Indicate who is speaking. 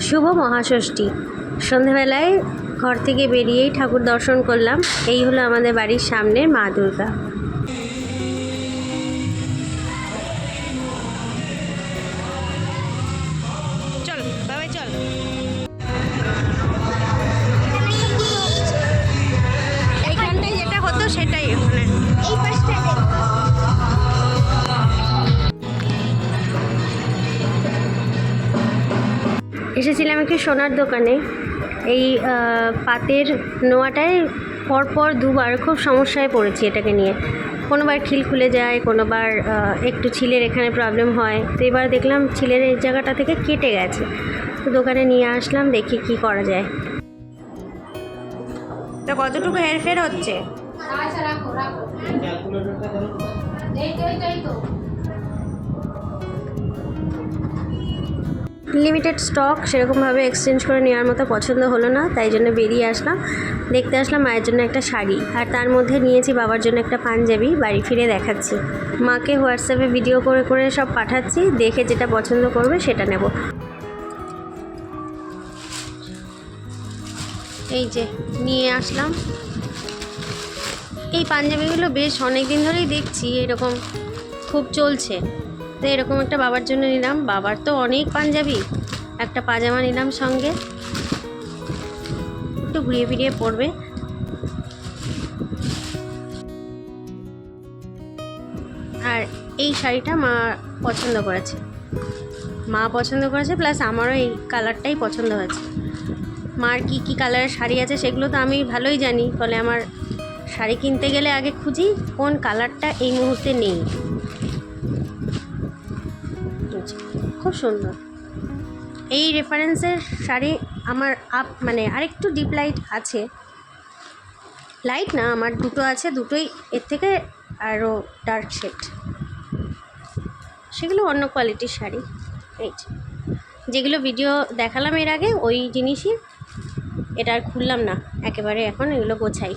Speaker 1: শুভ মহাষষ্ঠী। সন্ধেবেলায় ঘর থেকে বেরিয়েই ঠাকুর দর্শন করলাম। এই হলো আমাদের বাড়ির সামনে মা দুর্গা। চল চল। এসেছিলাম একটি সোনার দোকানে। এই পাতের নোয়াটায় পরপর দুবার খুব সমস্যায় পড়েছি এটাকে নিয়ে। কোনোবার খিল খুলে যায় কোনোবার একটু ছিলের এখানে প্রবলেম হয়। তো এবার দেখলাম ছিলের এই জায়গাটা থেকে কেটে গেছে। তো দোকানে নিয়ে আসলাম দেখি কি করা যায়। তো কতটুকু হেরফের হচ্ছে? লিমিটেড স্টক সেরকমভাবে এক্সচেঞ্জ করে নেওয়ার মতো পছন্দ হলো না, তাই জন্য বেরিয়ে আসলাম। দেখতে আসলাম মায়ের জন্য একটা শাড়ি, আর তার মধ্যে নিয়েছি বাবার জন্য একটা পাঞ্জাবি, বাড়ি ফিরে দেখাচ্ছি। মাকে হোয়াটসঅ্যাপে ভিডিও করে করে সব পাঠাচ্ছি, দেখে যেটা পছন্দ করবে সেটা নেব। এই যে, নিয়ে আসলাম। এই পাঞ্জাবিগুলো বেশ অনেক দিন ধরেই দেখছি, এরকম খুব চলছে। তো এরকম একটা বাবার জন্য নিলাম। বাবার তো অনেক পাঞ্জাবি। একটা পাজামা নিলাম সঙ্গে। একটু ঘুরিয়ে ফিরিয়ে পড়বে আর এই শাড়িটা মা পছন্দ করেছে। মা পছন্দ করেছে, প্লাস আমারও এই কালারটাই পছন্দ হয়েছে। মার কি কি কালারের শাড়ি আছে সেগুলো তো আমি ভালোই জানি। ফলে আমার শাড়ি কিনতে গেলে আগে খুঁজি কোন কালারটা এই মুহূর্তে নেই। খুব সুন্দর। এই রেফারেন্সের শাড়ি আমার আপ মানে আরেকটু ডিপ লাইট আছে। লাইট না, আমার দুটো আছে, দুটোই এর থেকে আরও ডার্ক শেড সেগুলো অন্য কোয়ালিটির শাড়ি এই যেগুলো ভিডিও দেখালাম এর আগে, ওই জিনিসই, এটা আর খুললাম না, একেবারে এখন এগুলো গোছাই।